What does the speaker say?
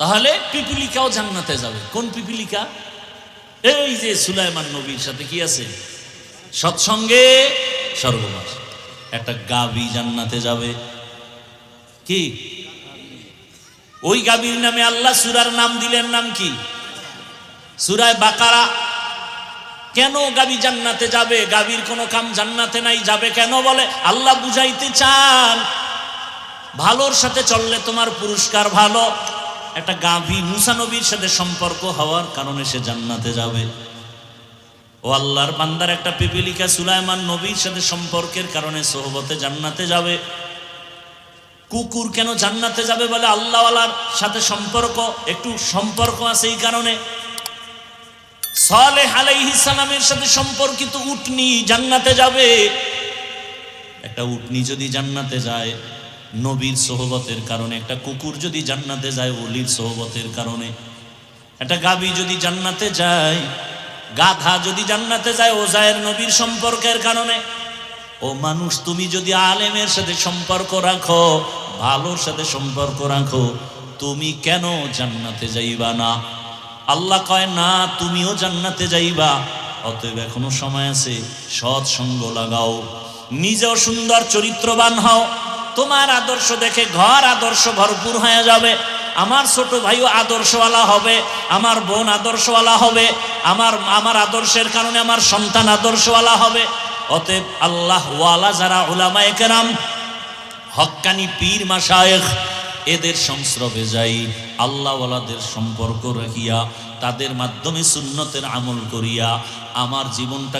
তাহলে পিপিলিকাও জান্নাতে যাবে। কোন পিপিলিকা? এই যে সুলাইমান নবীর সাথে কি আছে? সৎসঙ্গে স্বর্গবাস একটা গাবি জান্নাতে যাবে। কি? ওই গাবির নামে আল্লাহ সুরার নাম দিলেন নাম কি? সুরায় বাকারা। কেন গাবি জান্নাতে যাবে? গাবির কোনো কাম জান্নাতে নাই, যাবে কেন বলে? আল্লাহ বুঝাইতে চান। ভালোর সাথে চললে তোমার পুরস্কার ভালো। একটা গাভী মুসানবীর সাথে সম্পর্ক হওয়ার কারণে সে জান্নাতে যাবে। ও আল্লাহর বান্দার একটা পিপিলিকা সুলাইমান নবীর সাথে সম্পর্কের কারণে সোহবতে জান্নাতে যাবে। কুকুর কেন জান্নাতে যাবে বলে আল্লাহওয়ালার সাথে সম্পর্ক? একটু সম্পর্ক আছে এই কারণে। সালেহ আলাইহিস সালামের সাথে সম্পর্কিত উটনি জান্নাতে যাবে। একটা উটনি যদি জান্নাতে যায় নবীর সোহবতের কারণে। একটা কুকুর যদি জান্নাতে যায় অলির সোহবতের কারণে। একটা গাবি যদি জান্নাতে যায়, গাধা যদি জান্নাতে যায় ও ওজায়ের নবীর সম্পর্কের কারণে। ও মানুষ, তুমি যদি আলেমের সাথে সম্পর্ক রাখো, ভালোর সাথে সম্পর্ক রাখো, তুমি কেন জান্নাতে যাইবা না? আল্লাহ কয়, না, তুমিও জান্নাতে যাইবা। অতএব এখনও সময় আছে সৎ সঙ্গ লাগাও। নিজেও সুন্দর চরিত্রবান হও। তোমার আদর্শ দেখে ঘর আদর্শ ভরপুর হয়ে যাবে। আমার ছোট ভাইও আদর্শওয়ালা হবে, আমার বোন আদর্শওয়ালা হবে, আমার আমার আদর্শের কারণে আমার সন্তান আদর্শওয়ালা হবে। অতএব আল্লাহ ওয়ালা যারা ওলামায়ে কেরাম, হক্কানি পীর মাসায়েখ এদের সংস্রবে যাই, আল্লাহওয়ালাদের সম্পর্ক রাখিয়া, তাদের মাধ্যমে সুন্নতের আমল করিয়া, আমার জীবনটা